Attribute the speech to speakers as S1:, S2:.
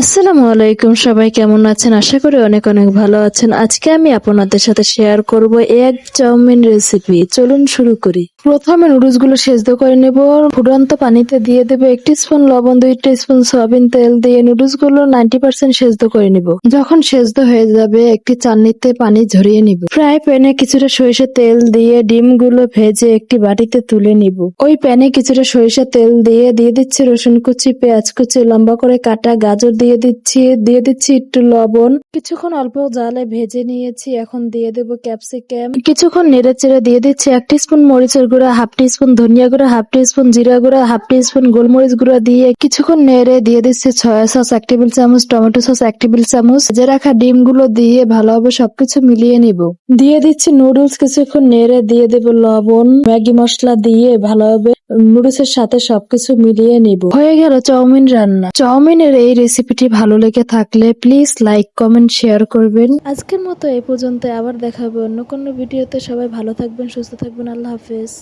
S1: আসসালামু আলাইকুম, সবাই কেমন আছেন? আশা করি অনেক অনেক ভালো আছেন। আজকে আমি আপনাদের সাথে শেয়ার করব এক চাউমিন রেসিপি চলুন শুরু করি। প্রথমে নুডলসগুলো সেদ্ধ করে নেব। ফুটন্ত পানিতে দিয়ে দেবো একটি স্পুন লবণ, দুই স্পুন সয়াবিন তেল দিয়ে নুডলসগুলো নাইনটি পার্সেন্ট সেদ্ধ করে নিব। যখন সেদ্ধ হয়ে যাবে, একটি চান্নিতে পানি ঝরিয়ে নিব। ফ্রাই প্যানে কিছুটা সরিষার তেল দিয়ে ডিমগুলো ভেজে একটি বাটিতে তুলে নিব। ওই প্যানে কিছুটা সরিষার তেল দিয়ে দিয়ে দিচ্ছি রসুন কুচি, পেঁয়াজ কুচি, লম্বা করে কাটা গাজর দিয়ে দিচ্ছি, দিয়ে দিচ্ছি একটু লবণ। কিছুক্ষণ অল্প জালে ভেজে নিয়েছি, এখন দিয়ে দেবো ক্যাপসিকাম। কিছুক্ষণ নেড়ে চেড়ে দিয়ে দিচ্ছি এক স্পুন মরিচের গুঁড়া, হাফ স্পুন ধনিয়া গুঁড়া, হাফ স্পুন জিরা গুঁড়া, হাফ স্পুন গোলমরিচ গুঁড়া দিয়ে কিছুক্ষণ নেড়ে দিয়ে দিচ্ছি সয়া সস, এক টেবিল চামচ টমেটো সস, এক টেবিল চামচ ভেজে রাখা ডিমগুলো দিয়ে ভালোভাবে সবকিছু মিলিয়ে নিব। দিয়ে দিচ্ছি নুডলস, কিছুক্ষণ নেড়ে দিয়ে দেব লবণ। ম্যাগি মশলা দিয়ে ভালোভাবে নুডলসের সাথে সবকিছু মিলিয়ে নিব। হয়ে গেল চাউমিন রান্না। চাউমিনের এই রেসিপিটি ভালো লেগে থাকলে প্লিজ লাইক কমেন্ট শেয়ার করবেন। আজকের মতো এই পর্যন্ত আবার দেখাবো অন্য কোনো ভিডিওতে। সবাই ভালো থাকবেন সুস্থ থাকবেন। আল্লাহ হাফেজ।